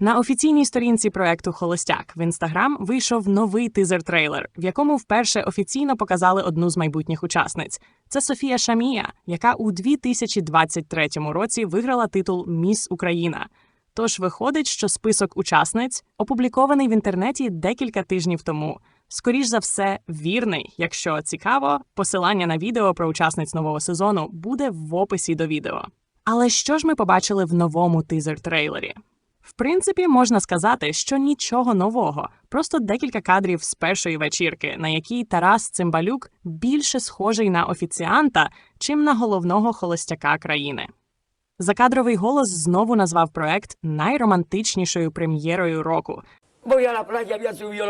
На офіційній сторінці проекту Холостяк в інстаграм вийшов новий тизер-трейлер, в якому вперше офіційно показали одну з майбутніх учасниць. Це Софія Шамія, яка у 2023 році виграла титул Міс Україна. Тож виходить, що список учасниць опублікований в інтернеті декілька тижнів тому. Скоріш за все, вірний. Якщо цікаво, посилання на відео про учасниць нового сезону буде в описі до відео. Але що ж ми побачили в новому тизер-трейлері? В принципі, можна сказати, що нічого нового, просто декілька кадрів з першої вечірки, на якій Тарас Цимбалюк більше схожий на офіціанта, чим на головного холостяка країни. Закадровий голос знову назвав проект найромантичнішою прем'єрою року. Voy a la playa, ya subió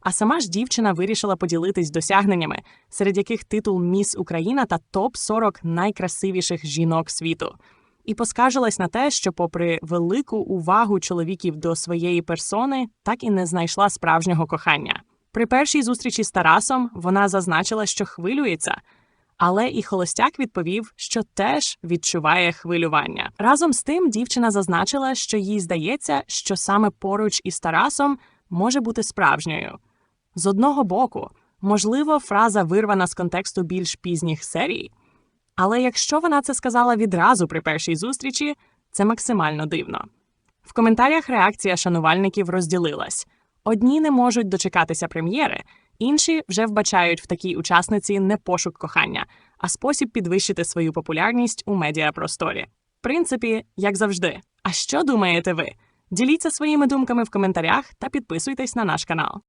А сама ж дівчина вирішила поділитись досягненнями, серед яких титул Міс Україна та топ 40 найкрасивіших жінок світу. І поскаржилась на те, що, попри велику увагу чоловіків до своєї персони, так і не знайшла справжнього кохання. При першій зустрічі з Тарасом вона зазначила, що хвилюється. Але і холостяк відповів, що теж відчуває хвилювання. Разом з тим, дівчина зазначила, що їй здається, що саме поруч із Тарасом може бути справжньою. З одного боку, можливо, фраза вирвана з контексту більш пізніх серій. Але якщо вона це сказала відразу при першій зустрічі, це максимально дивно. В коментарях реакція шанувальників розділилась: одні не можуть дочекатися прем'єри, інші вже вбачають в такій учасниці не пошук кохання, а спосіб підвищити свою популярність у медіапросторі. В принципі, як завжди. А що думаєте ви? Діліться своїми думками в коментарях та підписуйтесь на наш канал.